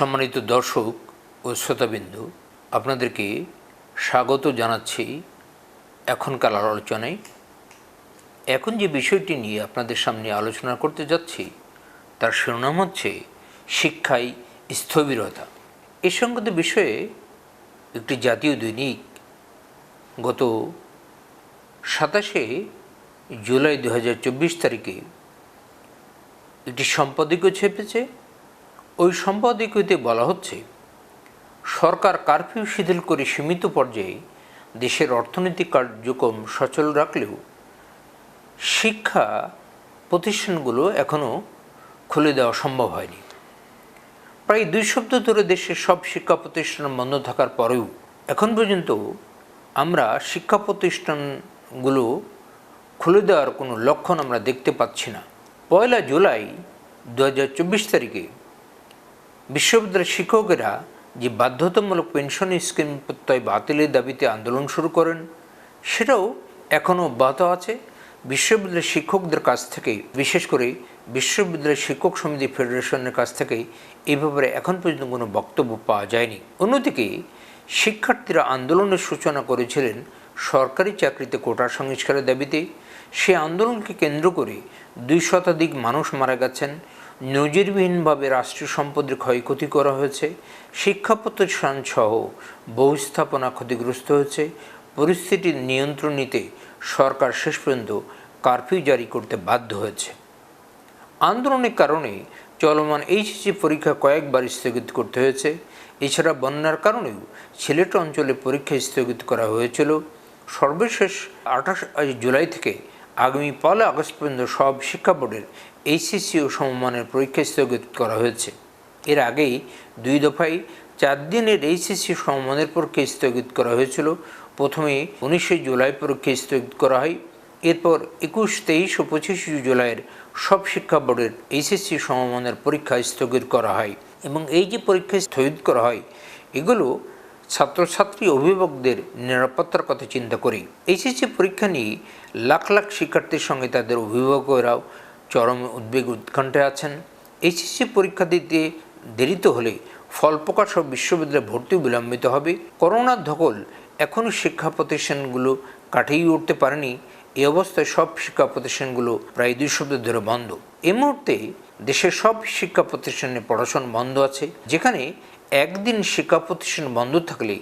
সম্মানিত দর্শক ও শ্রোতাবিন্দু, আপনাদেরকে স্বাগত জানাচ্ছি এখনকার আলোচনায়। এখন যে বিষয়টি নিয়ে আপনাদের সামনে আলোচনা করতে যাচ্ছি, তার শিরোনাম হচ্ছে শিক্ষায় স্থবিরতা। এ সংক্রান্ত বিষয়ে একটি জাতীয় দৈনিক গত সাতাশে জুলাই দু হাজার চব্বিশ তারিখে একটি সম্পাদকীয় ছেপেছে। ওই সম্পাদকীয়তে বলা হচ্ছে, সরকার কারফিউ শিথিল করে সীমিত পর্যায়ে দেশের অর্থনৈতিক কার্যক্রম সচল রাখলেও শিক্ষা প্রতিষ্ঠানগুলো এখনও খুলে দেওয়া সম্ভব হয়নি। প্রায় দুই সপ্তাহ ধরে দেশের সব শিক্ষা প্রতিষ্ঠান বন্ধ থাকার পরেও এখন পর্যন্ত আমরা শিক্ষা প্রতিষ্ঠানগুলো খুলে দেওয়ার কোনো লক্ষণ আমরা দেখতে পাচ্ছি না। পয়লা জুলাই দু হাজার চব্বিশ তারিখে বিশ্ববিদ্যালয়ের শিক্ষকেরা যে বাধ্যতামূলক পেনশন স্কিম প্রত্যয় বাতিলের দাবিতে আন্দোলন শুরু করেন, সেটাও এখনও অব্যাহত আছে। বিশ্ববিদ্যালয়ের শিক্ষকদের কাছ থেকে, বিশেষ করে বিশ্ববিদ্যালয়ের শিক্ষক সমিতি ফেডারেশনের কাছ থেকে এই ব্যাপারে এখন পর্যন্ত কোনো বক্তব্য পাওয়া যায়নি। অন্যদিকে, শিক্ষার্থীরা আন্দোলনের সূচনা করেছিলেন সরকারি চাকরিতে কোটা সংস্কারের দাবিতে। সে আন্দোলনকে কেন্দ্র করে দুই শতাধিক মানুষ মারা গেছেন। নজিরবিহীনভাবে রাষ্ট্রীয় সম্পদের ক্ষয়ক্ষতি করা হয়েছে শিক্ষা প্রতিষ্ঠান সহ বহু স্থাপনা ক্ষতিগ্রস্ত হয়েছে, পরিস্থিতির নিয়ন্ত্রণ নিতে সরকার শেষ পর্যন্ত কারফিউ জারি করতে বাধ্য হয়েছে। আন্দোলনের কারণে চলমান এইচএসসি পরীক্ষা কয়েকবার স্থগিত করতে হয়েছে, এছাড়া বন্যার কারণেও সিলেট অঞ্চলে পরীক্ষা স্থগিত করা হয়েছিল। সর্বশেষ আঠাশ জুলাই থেকে আগামী পয়লা আগস্ট পর্যন্ত সব শিক্ষা বোর্ডের এইচএসসি ও সমমানের পরীক্ষা স্থগিত করা হয়েছে। এর আগেই দুই দফায় চার দিনের এইচএসসি সমমানের পরীক্ষা স্থগিত করা হয়েছিল। প্রথমে উনিশে জুলাই পরীক্ষা স্থগিত করা হয়। এরপর একুশ, তেইশ ও পঁচিশে জুলাইয়ের সব শিক্ষা বোর্ডের এইচএসসি সমমানের পরীক্ষা স্থগিত করা হয় এবং এই যে পরীক্ষা স্থগিত করা হয়, এগুলো ছাত্রছাত্রী অভিভাবকদের নিরাপত্তার কথা চিন্তা করেই এইচএসসি পরীক্ষা নিয়ে লাখ লাখ শিক্ষার্থীর সঙ্গে তাদের অভিভাবকেরাও চরম উদ্বেগ উৎকণ্ঠায় আছেন। এইচএসসি পরীক্ষা দিতে দেরিতে হলে ফল প্রকাশ ও বিশ্ববিদ্যালয়ে ভর্তি বিলম্বিত হবে। করোনার ধকল এখনও শিক্ষা প্রতিষ্ঠানগুলো কাটিয়ে উঠতে পারেনি। এই অবস্থায় সব শিক্ষা প্রতিষ্ঠানগুলো প্রায় দুই সপ্তাহ ধরে বন্ধ। এ মুহূর্তে দেশের সব শিক্ষা প্রতিষ্ঠানে পড়াশোনা বন্ধ আছে, যেখানে একদিন শিক্ষা প্রতিষ্ঠান বন্ধ থাকলে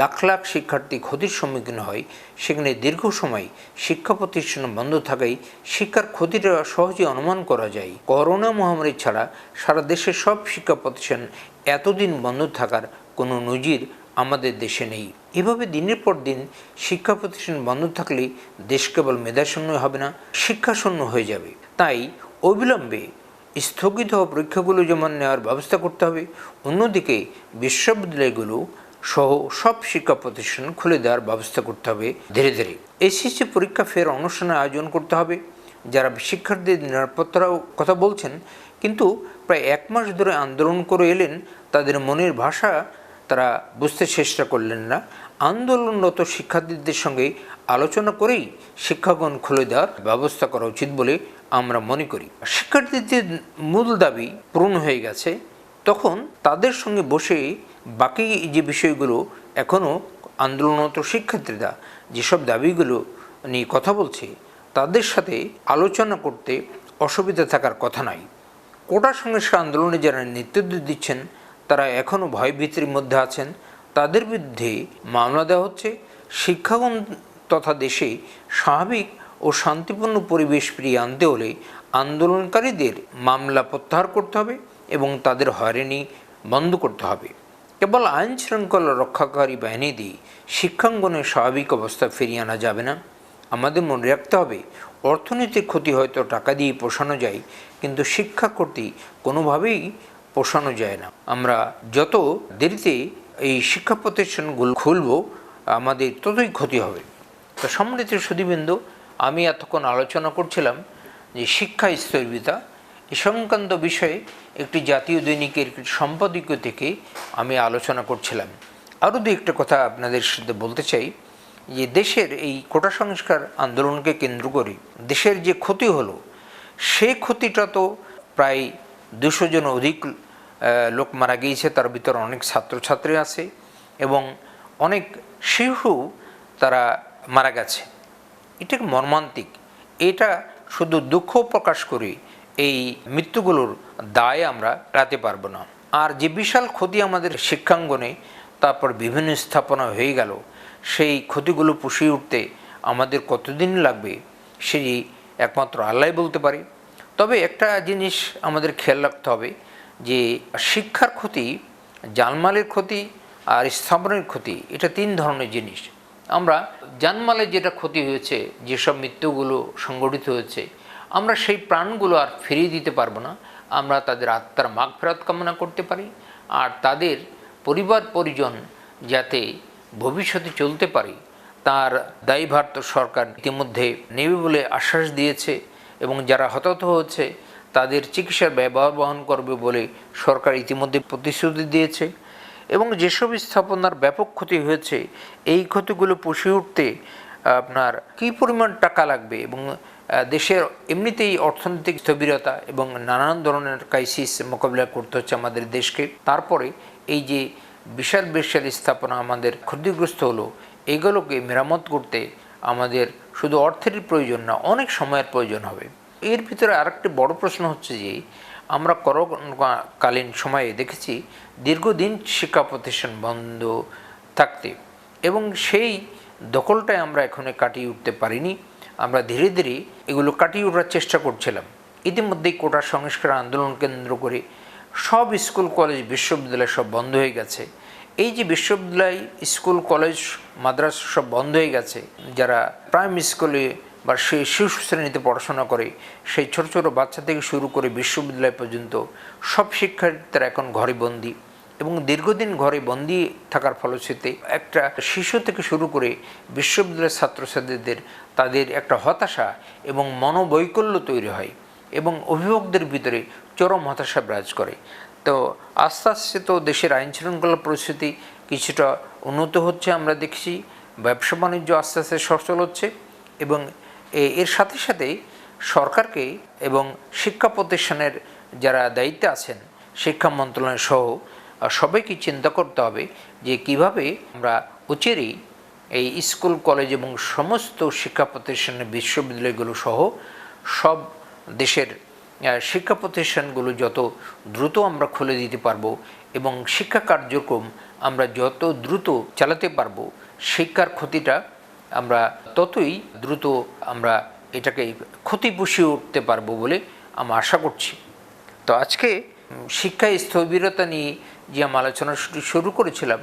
লাখ লাখ শিক্ষার্থী ক্ষতির সম্মুখীন হয়। সেখানে দীর্ঘ সময় শিক্ষা প্রতিষ্ঠান বন্ধ থাকায় শিক্ষার ক্ষতিটা সহজে অনুমান করা যায়। করোনা মহামারী ছাড়া সারা দেশের সব শিক্ষা প্রতিষ্ঠান এতদিন বন্ধ থাকার কোনো নজির আমাদের দেশে নেই। এভাবে দিনের পর দিন শিক্ষা প্রতিষ্ঠান বন্ধ থাকলে দেশ কেবল মেধাশূন্য হবে না, শিক্ষাশূন্য হয়ে যাবে। তাই অবিলম্বে স্থগিত পরীক্ষাগুলো যেমন নেওয়ার ব্যবস্থা করতে হবে, অন্যদিকে বিশ্ববিদ্যালয়গুলো সহ সব শিক্ষা প্রতিষ্ঠান খুলে দেওয়ার ব্যবস্থা করতে হবে ধীরে ধীরে। এসএসসি পরীক্ষা ফের অনুষ্ঠানের আয়োজন করতে হবে। যারা শিক্ষার্থীদের নিরাপত্তারও কথা বলছেন, কিন্তু প্রায় এক মাস ধরে আন্দোলন করে এলেন, তাদের মনের ভাষা তারা বুঝতে চেষ্টা করলেন না। আন্দোলনরত শিক্ষার্থীদের সঙ্গে আলোচনা করেই শিক্ষাগণ খুলে দেওয়ার ব্যবস্থা করা উচিত বলে আমরা মনে করি। শিক্ষার্থীদের মূল দাবি পূরণ হয়ে গেছে। তখন তাদের সঙ্গে বসে বাকি যে বিষয়গুলো এখনও আন্দোলনরত শিক্ষার্থীরা যেসব দাবিগুলো নিয়ে কথা বলছে, তাদের সাথে আলোচনা করতে অসুবিধা থাকার কথা নাই কোটা সংস্কার আন্দোলনে যারা নেতৃত্ব দিচ্ছেন তারা এখনও ভয়ভীতির মধ্যে আছেন। তাদের বিরুদ্ধে মামলা দেওয়া হচ্ছে। শিক্ষাগণ তথা দেশে স্বাভাবিক ও শান্তিপূর্ণ পরিবেশ ফিরিয়ে আনতে হলে আন্দোলনকারীদের মামলা প্রত্যাহার করতে হবে এবং তাদের হয়রানি বন্ধ করতে হবে। কেবল আইন শৃঙ্খলা রক্ষাকারী বাহিনী দিয়ে শিক্ষাঙ্গনের স্বাভাবিক অবস্থা ফিরিয়ে আনা যাবে না। আমাদের মনে রাখতে হবে অর্থনৈতিক ক্ষতি হয়তো টাকা দিয়ে পোষানো যায়, কিন্তু শিক্ষা ক্ষতি কোনোভাবেই পোষানো যায় না। আমরা যত দেরিতে এই শিক্ষা প্রতিষ্ঠানগুলো খুলব, আমাদের ততই ক্ষতি হবে। তো সম্মানিত সুদীবৃন্দ আমি এতক্ষণ আলোচনা করছিলাম যে শিক্ষা স্থবিরতা এ সংক্রান্ত বিষয়ে একটি জাতীয় দৈনিকের সম্পাদকীয় থেকে আমি আলোচনা করছিলাম। আরও দু একটা কথা আপনাদের সাথে বলতে চাই যে দেশের এই কোটা সংস্কার আন্দোলনকে কেন্দ্র করে দেশের যে ক্ষতি হলো সেই ক্ষতিটা তো প্রায় দুশো জন অধিক লোক মারা গিয়েছে, তার ভিতরে অনেক ছাত্রছাত্রী আছে এবং অনেক শিশু তারা মারা গেছে। এটা মর্মান্তিক? এটা শুধু দুঃখ প্রকাশ করি এই মৃত্যুগুলোর দায় আমরা এড়াতে পারব না। আর যে বিশাল ক্ষতি আমাদের শিক্ষাঙ্গনে, তারপর বিভিন্ন স্থাপনা হয়ে গেল, সেই ক্ষতিগুলো পুষিয়ে উঠতে আমাদের কতদিন লাগবে সেই একমাত্র আল্লাহ বলতে পারি। তবে একটা জিনিস আমাদের খেয়াল রাখতে হবে যে শিক্ষার ক্ষতি, জানমালের ক্ষতি আর স্থাপনের ক্ষতি, এটা তিন ধরনের জিনিস। আমরা জানমালে যেটা ক্ষতি হয়েছে, যেসব মৃত্যুগুলো সংগঠিত হয়েছে, আমরা সেই প্রাণগুলো আর ফিরিয়ে দিতে পারব না। আমরা তাদের আত্মার মাগ ফেরত কামনা করতে পারি আর তাদের পরিবার পরিজন যাতে ভবিষ্যতে চলতে পারি, তার দায়ভার তো সরকার ইতিমধ্যে নেবে বলে আশ্বাস দিয়েছে এবং যারা হতাহত হচ্ছে তাদের চিকিৎসার ব্যবহার বহন করবে বলে সরকার ইতিমধ্যে প্রতিশ্রুতি দিয়েছে এবং যেসব স্থাপনার ব্যাপক ক্ষতি হয়েছে, এই ক্ষতিগুলো পুষিয়ে উঠতে আপনার কী পরিমাণ টাকা লাগবে এবং দেশের এমনিতেই অর্থনৈতিক স্থবিরতা এবং নানান ধরনের ক্রাইসিস মোকাবিলা করতে হচ্ছে আমাদের দেশকে। তারপরে এই যে বিশাল বিশাল স্থাপনা আমাদের ক্ষতিগ্রস্ত হলো, এগুলোকে মেরামত করতে আমাদের শুধু অর্থের প্রয়োজন না, অনেক সময়ের প্রয়োজন হবে। এর ভিতরে আরেকটি বড় প্রশ্ন হচ্ছে যে, আমরা করোনাকালীন সময়ে দেখেছি দীর্ঘদিন শিক্ষা প্রতিষ্ঠান বন্ধ থাকতে এবং সেই দখলটাই আমরা এখনও কাটিয়ে উঠতে পারিনি। আমরা ধীরে ধীরে এগুলো কাটিয়ে ওঠার চেষ্টা করছিলাম। ইতিমধ্যেই কোটা সংস্কার আন্দোলন কেন্দ্র করে সব স্কুল, কলেজ, বিশ্ববিদ্যালয় সব বন্ধ হয়ে গেছে। এই যে বিশ্ববিদ্যালয়, স্কুল, কলেজ, মাদ্রাসা সব বন্ধ হয়ে গেছে, যারা প্রাইমারি স্কুলে বা সেই শিশু শ্রেণীতে পড়াশোনা করে, সেই ছোট ছোট বাচ্চা থেকে শুরু করে বিশ্ববিদ্যালয় পর্যন্ত সব শিক্ষার্থীরা এখন ঘরে বন্দি এবং দীর্ঘদিন ঘরে বন্দি থাকার ফলশ্রুতিতে একটা শিশু থেকে শুরু করে বিশ্ববিদ্যালয়ের ছাত্রছাত্রীদের তাদের একটা হতাশা এবং মনোবৈকল্য তৈরি হয় এবং অভিভাবকদের ভিতরে চরম হতাশা বিরাজ করে। তো আস্তে আস্তে তো দেশের আইন শৃঙ্খলা পরিস্থিতি কিছুটা উন্নত হচ্ছে আমরা দেখছি, ব্যবসা বাণিজ্য আস্তে আস্তে সচল হচ্ছে এবং এর সাথে সাথে সরকারকে এবং শিক্ষা প্রতিষ্ঠানের যারা দায়িত্বে আছেন, শিক্ষা মন্ত্রণালয় সহ সবাইকে চিন্তা করতে হবে যে কীভাবে আমরা উচেরই এই স্কুল, কলেজ এবং সমস্ত শিক্ষা প্রতিষ্ঠানের বিশ্ববিদ্যালয়গুলো সহ, সব দেশের শিক্ষা প্রতিষ্ঠানগুলো যত দ্রুত আমরা খুলে দিতে পারব এবং শিক্ষা কার্যক্রম আমরা যত দ্রুত চালাতে পারব, শিক্ষার ক্ষতিটা আমরা ততই দ্রুত আমরা এটাকে ক্ষতি পুষিয়ে উঠতে পারব বলে আমরা আশা করছি। তো আজকে শিক্ষায় স্থবিরতা নিয়ে যে আমি আলোচনা শুরু করেছিলাম,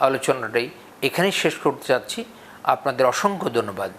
আলোচনাটাই এখানেই শেষ করতে চাচ্ছি। আপনাদের অসংখ্য ধন্যবাদ।